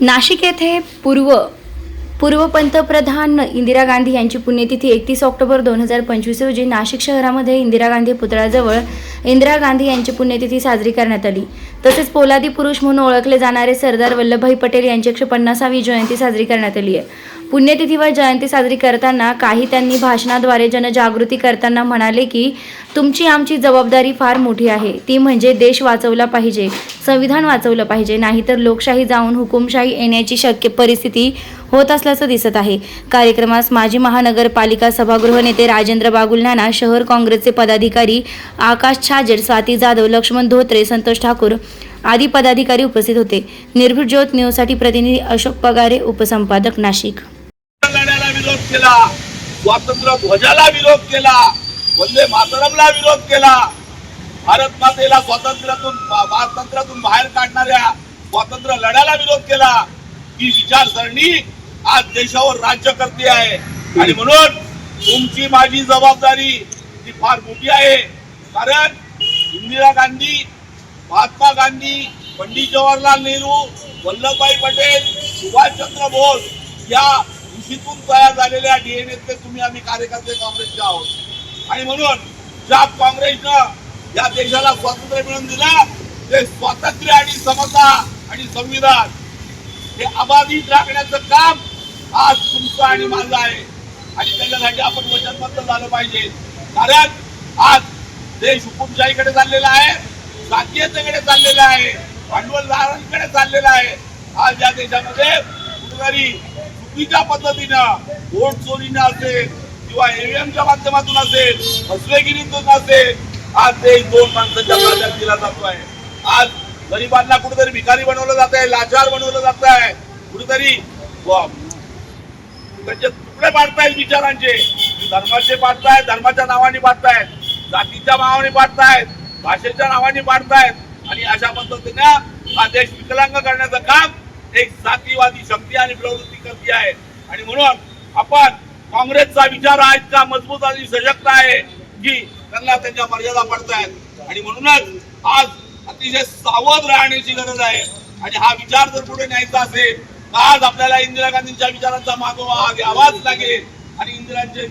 नाशिक येथे पूर्व पूर्व पंतप्रधान इंदिरा गांधी यांची पुण्यतिथी एकतीस ऑक्टोबर दोन हजार पंचवीस रोजी नाशिक शहरामध्ये इंदिरा गांधी पुतळ्याजवळ इंदिरा गांधी यांची पुण्यतिथी साजरी करण्यात आली. तसेच पोलादी पुरुष म्हणून ओळखले जाणारे सरदार वल्लभभाई पटेल यांची एकशे पन्नासावी जयंती साजरी करण्यात आली आहे. पुण्यतिथीवर जयंती साजरी करताना काही त्यांनी भाषणाद्वारे जनजागृती करताना म्हणाले की तुमची आमची जबाबदारी फार मोठी आहे. ती म्हणजे देश वाचवला पाहिजे संविधान वाचवलं पाहिजे. नाहीतर लोकशाही जाऊन हुकुमशाही येण्याची शक्य परिस्थिती होत असल्याचं दिसत आहे. कार्यक्रमास माजी महानगरपालिका सभागृह नेते राजेंद्र बागुलनाना शहर काँग्रेसचे पदाधिकारी आकाश छाजेड स्वाती जाधव लक्ष्मण धोत्रे संतोष ठाकूर आदी पदाधिकारी उपस्थित होते. निर्भीड ज्योत न्यूजसाठी प्रतिनिधी अशोक पगारे उपसंपादक नाशिक. केला स्वातंत्र्य ध्वजाला विरोध केला वंदे मातरमला विरोध केला. भारत मातेला स्वातंत्र्यातून स्वातंत्र्यातून बाहेर काढणाऱ्या स्वातंत्र्य लढ्याला विरोध केला. ही विचारसरणी आज देशावर राज्य करते आहे. आणि म्हणून तुमची माझी जबाबदारी ही फार मोठी आहे. कारण इंदिरा गांधी महात्मा गांधी पंडित जवाहरलाल नेहरू वल्लभभाई पटेल सुभाषचंद्र बोस या तिथून तयार झालेल्या डीएनएचे तुम्ही आम्ही कार्यकर्ते काँग्रेसचे आहोत. आणि म्हणून ज्या काँग्रेसनं या देशाला स्वातंत्र्य मिळवून दिलं ते स्वातंत्र्य आणि समता आणि संविधान हे अबाधित राखण्याचं काम आज तुमचं आणि माझं आहे. आणि त्याच्यासाठी आपण वचनबद्ध झालं पाहिजे. कारण आज देश हुकुमशाहीकडे चाललेला आहे जातीयतेकडे चाललेला आहे भांडवलदारांकडे चाललेला आहे. आज या देशामध्ये कुठेतरी चुकीच्या पद्धतीनं वोट चोरीनं असेल किंवा ईव्हीएमच्या माध्यमातून असेल फसवेगिरीतून असेल आज देश दोन माणसाच्या ताब्यात दिला जातो आहे आज गरिबांना कुठेतरी भिकारी बनवलं जात आहे लाचार बनवलं जात आहे कुठेतरी त्यांचे तुकडे पाडतायत विचारांचे. धर्माचे पाडतायत धर्माच्या नावाने पाडतायत जातीच्या नावाने पाडतायत भाषेच्या नावाने पाडतायत. आणि अशा पद्धतीने हा देश विकलांग करण्याचं काम एक जातीवादी शक्ती आणि प्रवृत्ती करती आहे. आणि म्हणून आपण काँग्रेसचा विचार हा का मजबूत आणि सशक्त आहे की त्यांना त्यांच्या मर्यादा पडतायत. आणि म्हणूनच आज अतिशय सावध राहण्याची गरज आहे. आणि हा विचार जर पुढे न्यायचा असेल तर आज आपल्याला इंदिरा गांधींच्या विचारांचा मागोवा घ्यावाच लागेल. आणि इंदिरांच्या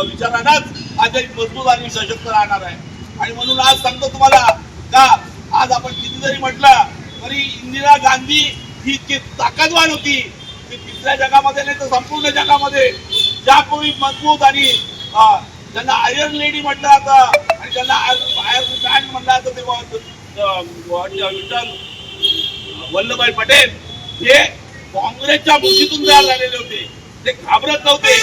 विचारांनाच आज मजबूत आणि सशक्त राहणार आहे. आणि म्हणून आज सांगतो तुम्हाला का आज आपण किती जरी म्हटलं तरी इंदिरा गांधी ही इतकी ताकदवान होती की तिसऱ्या जगामध्ये नाही तर संपूर्ण जगामध्ये. ज्या कोणी मजबूत आणि त्यांना ज्यांना आयर्न लेडी म्हटलं जातं आणि ज्यांना आयर्न मॅन म्हटलं जातं तेव्हा विठ्ठल वल्लभभाई पटेल हे काँग्रेसच्या मुठीतून तयार झालेले होते. ते घाबरत नव्हते.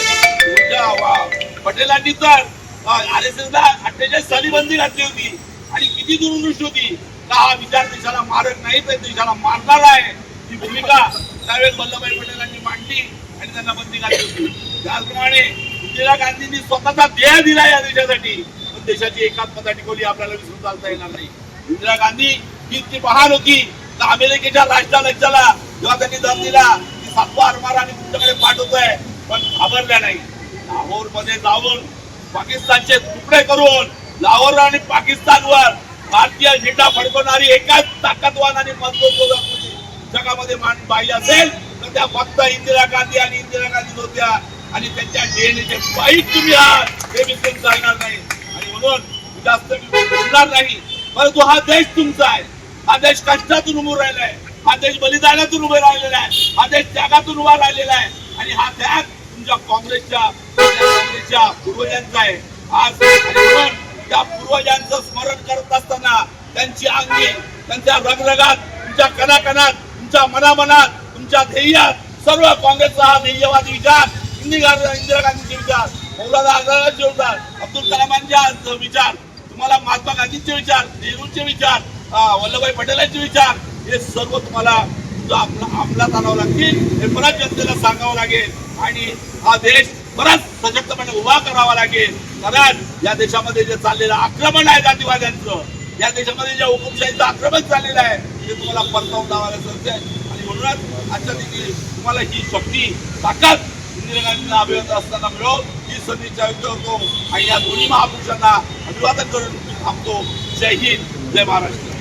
पटेलांनी तर आर एस एसला अठ्ठेचाळीस साली बंदी घातली होती आणि किती दुरुदृष्ट होती. का हा विचार देशाला मारक नाही तर देशाला मारणार आहे ही भूमिका त्यावेळेस वल्लभभाई पटेलांनी मांडली आणि त्यांना बंदी घातली होती. त्याचप्रमाणे इंदिरा गांधींनी स्वतःचा देह दिला या देशासाठी पण देशाची एकात्मता टिकवली आपल्याला विसरून चालता येणार नाही. इंदिरा गांधी ही इतकी महान होती तर अमेरिकेच्या राष्ट्राध्यक्षाला जेव्हा त्यांनी दम दिला की सातवा आरमार आणि तुमच्याकडे पाठवतोय पण घाबरल्या नाही. लाहोरमध्ये जाऊन पाकिस्तानचे तुकडे करून लाहोर आणि पाकिस्तानवर भारतीय झेंडा फडकवणारी एकाच ताकदवान आणि मजबूत गोदापूर्वी जगामध्ये मान पाहिली असेल तर त्या फक्त इंदिरा गांधी आणि इंदिरा गांधी होत्या आणि त्यांच्या डीएनएचे बाईक तुम्ही आहात हे विसरून चालणार नाही. आणि म्हणून जास्त मी बोलणार नाही. परंतु हा देश तुमचा आहे. हा देश कष्टातून उभं राहिला आहे हा देश बलिदानातून उभे राहिलेला आहे. हा देश त्यागातून उभा राहिलेला आहे. आणि हा त्याग तुमच्या काँग्रेसच्या काँग्रेसच्या पूर्वजांचा आहे. आज या त्या पूर्वजांचं स्मरण करत असताना त्यांची अंगी त्यांच्या रगरगात तुमच्या कणाकणात तुमच्या मनामनात तुमच्या ध्येयात सर्व काँग्रेसचा हा ध्येयवादी विचार इंदिरा इंदिरा गांधीचे विचार मौलाना आझादांचे विचार अब्दुल कलामांचे विचार तुम्हाला महात्मा गांधींचे विचार नेहरूंचे विचार वल्लभभाई पटेलांचे विचार हे सर्व तुम्हाला तुमचं अंमलात आणावं लागतील हे परत जनतेला सांगावं लागेल. आणि हा देश परत सशक्तपणे उभा करावा लागेल. कारण या देशामध्ये जे चाललेलं आक्रमण आहे जातीवाद्यांचं या देशामध्ये जे हुकुमशाहीचं आक्रमण चाललेलं आहे ते तुम्हाला परतावून लावायला लागतं आणि म्हणूनच आजच्या दिवशी तुम्हाला ही शक्ती ताकद इंदिरा गांधींना अभिवादन असताना मिळो ही सदिचार होतो आणि या दोन्ही महापुरुषांना अभिवादन करून थांबतो. जय हिंद जय महाराष्ट्र.